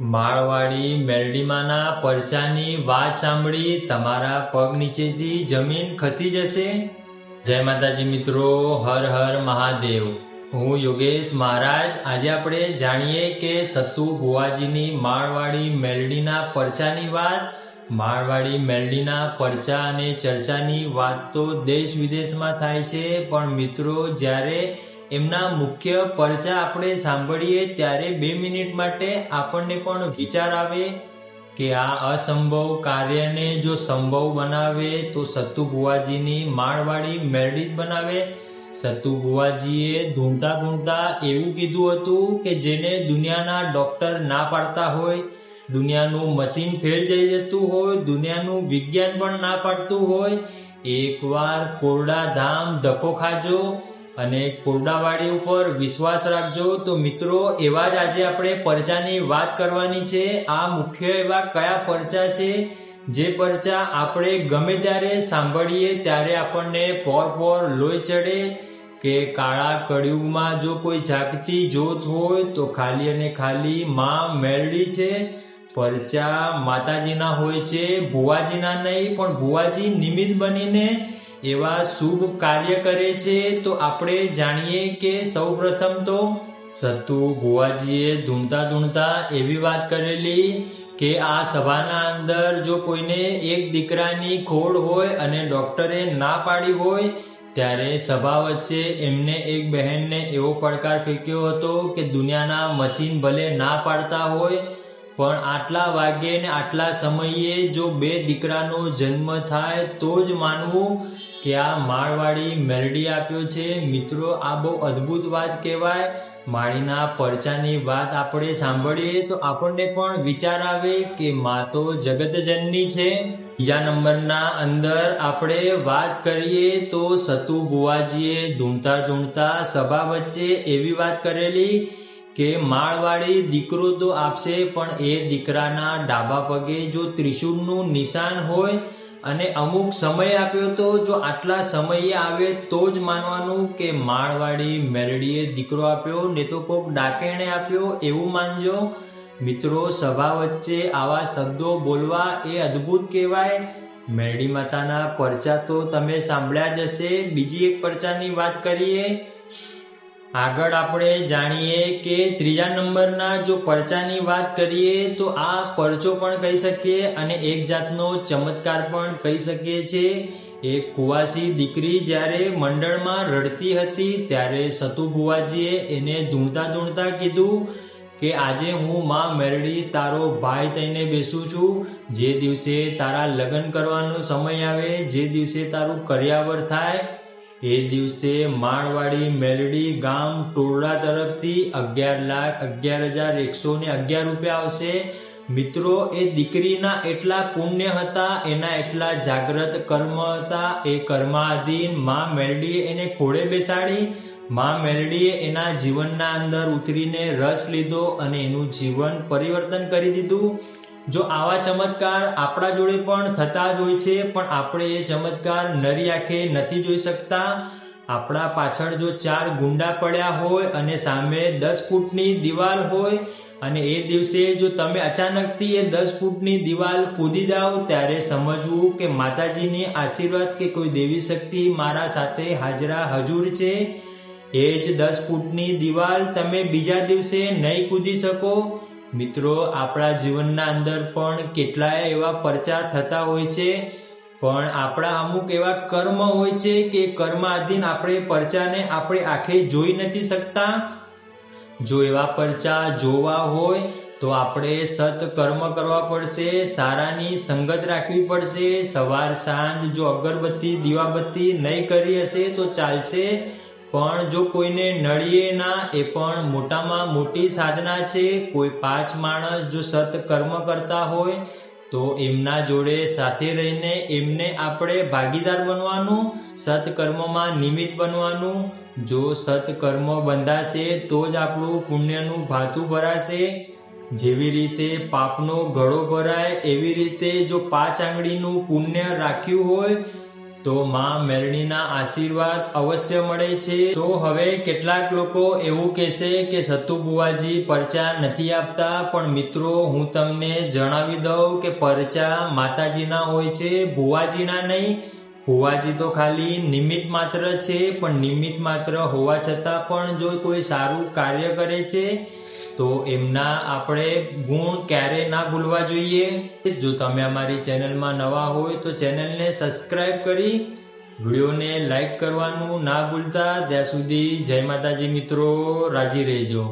માળવાડી મેરડીમાના પરચાની વાત સાંભળી તમારા પગ નીચેથી જમીન ખસી જશે? જય માતાજી મિત્રો, હર હર મહાદેવ. હું યોગેશ મહારાજ. આજે આપણે જાણીએ કે સતુ ભુવાજીની માળવાડી મેલડીના પરચાની વાત. માળવાડી મેલડીના પરચા અને ચર્ચાની વાત તો દેશ વિદેશમાં થાય છે, પણ મિત્રો, જ્યારે એમના મુખ્ય પરચા આપણે સાંભળીએ ત્યારે બે મિનિટ માટે આપણને પણ વિચાર આવે કે આ અસંભવ કાર્યને જો સંભવ બનાવે તો સત્તુ ભુવાજીની માળવાળી મેરડી બનાવે. સત્તુ ભુવાજીએ ઢૂંઢતા ઢૂંઢતા એવું કીધું હતું કે જેને દુનિયાના ડોક્ટર ના પાડતા હોય, દુનિયાનું મશીન ફેલ જઈ જતું હોય, દુનિયાનું વિજ્ઞાન પણ ના પાડતું હોય એકવાર કોરડા ધામ ધક્કો ખાજો અને કોરડાવાડી ઉપર વિશ્વાસ રાખજો. તો મિત્રો, એવા જ આજે આપણે પરચાની વાત કરવાની છે. આ મુખ્ય એવા કયા પરચા છે? જે પરચા આપણે ગમે ત્યારે સાંભળીએ, ત્યારે આપણને ફોર ફોર લોહી ચડે કે કાળા કળિયુગમાં જો કોઈ જાગતી જોત હોય, તો ખાલી અને ખાલી માં મેરડી છે. પરચા માતાજીના હોય છે, ભુવાજીના નહીં, પણ ભુવાજી નિમિત્ત બનીને એવા શુભ કાર્ય કરે છે, તો આપણે જાણીએ કે સૌ પ્રથમ તો સતુ ભુવાજીએ ધૂણતા ધૂણતા એવી વાત કરેલી કે આ સભાના અંદર જો કોઈને એક દીકરાની ખોડ હોય અને ડોક્ટરે ના પાડી હોય, ત્યારે સભા વચ્ચે એમને એક બહેનને એવો પડકાર ફેંક્યો હતો કે દુનિયાના મશીન ભલે ના પાડતા હોય, પણ આટલા વાગ્યે ને આટલા સમયે જો બે દીકરાનો જન્મ થાય તો જ માનવું કે આ માળવાડી મેરડી આપ્યો છે. મિત્રો, આ બહુ અદ્ભુત વાત કહેવાય. માળીના પરચાની વાત આપણે સાંભળીએ તો આપણને પણ વિચાર આવે કે મા તો જગતજનની છે. બીજા નંબરના અંદર આપણે વાત કરીએ તો સતુ બુવાજીએ ધૂણતા ધૂણતા સભા વચ્ચે એવી વાત કરેલી કે માળવાળી દીકરો તો આપશે, પણ એ દીકરાના ડાબા પગે જો ત્રિશુળનું નિશાન હોય અને અમુક સમય આપ્યો તો જો આટલા સમયે આવે તો જ માનવાનું કે માળવાડી મેરડીએ દીકરો આપ્યો, ને તો કોક ડાકેણે આપ્યો, એવું માનજો. મિત્રો, સભા વચ્ચે આવા શબ્દો બોલવા એ અદ્ભુત કહેવાય. મેરડી માતાના પરચા તો તમે સાંભળ્યા જ હશે. બીજી એક પરચાની વાત કરીએ. આગળ આપણે જાણીએ કે ત્રીજા નંબરના જો પરચાની વાત કરીએ તો આ પરચો પણ કહી શકીએ અને એક જાતનો ચમત્કાર પણ કહી શકીએ છીએ એક કુવાસી દીકરી જ્યારે મંડળમાં રડતી હતી ત્યારે સતુ ભુવાજીએ એને ધૂણતા ધૂણતા કીધું કે આજે હું માં મેરડી તારો ભાઈ થઈને બેસું છું. જે દિવસે તારા લગ્ન કરવાનો સમય આવે, જે દિવસે તારું કર્યાવર થાય એ દિવસે માળવાડી મેલડી ગામ ટોળા તરફથી અગિયાર લાખ અગિયાર હજાર એકસો ને અગિયાર રૂપિયા આવશે. મિત્રો, એ દીકરીના એટલા પુણ્ય હતા, એના એટલા જાગ્રત કર્મ હતા. એ કર્માધીનમાં મેલડીએ એને ખોળે બેસાડી. માં મેલડીએ એના જીવનના અંદર ઉતરીને રસ લીધો અને એનું જીવન પરિવર્તન કરી દીધું. જો આવા ચમત્કાર આપણા જોડે પણ થતા જ હોય છે, પણ આપણે એ ચમત્કાર નરી આંખે નથી જોઈ શકતા. આપણા પાછળ જો ચાર ગુંડા પડ્યા હોય અને સામે દસ ફૂટની દિવાલ હોય અને એ દિવસે જો તમે અચાનકથી એ દસ ફૂટની દિવાલ કૂદી જાઓ, ત્યારે સમજવું કે માતાજીની આશીર્વાદ કે કોઈ દેવી શક્તિ મારા સાથે હાજરા હજુર છે. એ જ દસ ફૂટની દિવાલ તમે બીજા દિવસે નહીં કૂદી શકો. મિત્રો, આપણા જીવનના અંદર પણ કેટલાય એવા પરચા થતા હોય છે, પણ આપણા અમુક એવા કર્મ હોય છે કે કર્મ આધીન આપણે પરચાને આપણે આંખે જોઈ નથી શકતા. જો એવા પરચા જોવા હોય, તો આપણે સત કર્મ કરવા પડશે, સારાની સંગત રાખવી પડશે, સવાર સાંજ જો અગરબત્તી, દીવાબત્તી નહીં કરી હશે તો ચાલશે. પણ જો કોઈને નળીએ ના, એ પણ મોટામાં મોટી સાધના છે. કોઈ પાંચ માણસ જો સત કર્મ કરતા હોય, તો એમના જોડે સાથે રહીને એમને આપણે ભાગીદાર બનવાનું, સત્કર્મમાં નિમિત્ત બનવાનું. જો સત્કર્મ બંધાશે, તો જ આપણું પુણ્યનું ભાતું ભરાશે. જેવી રીતે પાપનો ઘડો ભરાય, એવી રીતે જો પાંચ આંગળીનું પુણ્ય રાખ્યું હોય તો માં મેરણીના આશીર્વાદ અવશ્ય મળે છે. તો હવે કેટલાક લોકો એવું કહેશે કે સતુ પરચા નથી આપતા, પણ મિત્રો, હું તમને જણાવી દઉં કે પરચા માતાજીના હોય છે, ભુવાજીના નહીં. ભુવાજી તો ખાલી નિમિત્ત માત્ર છે, પણ નિમિત્ત માત્ર હોવા છતાં પણ જો કોઈ સારું કાર્ય કરે છે તો એમના આપણે ગુણ ક્યારે ના ભૂલવા જોઈએ? જો તમે અમારી ચેનલમાં નવા હોય તો ચેનલને સબસ્ક્રાઈબ કરી વિડીયોને લાઈક કરવાનું ના ભૂલતા. ત્યાં સુધી જય માતાજી મિત્રો, રાજી રહેજો.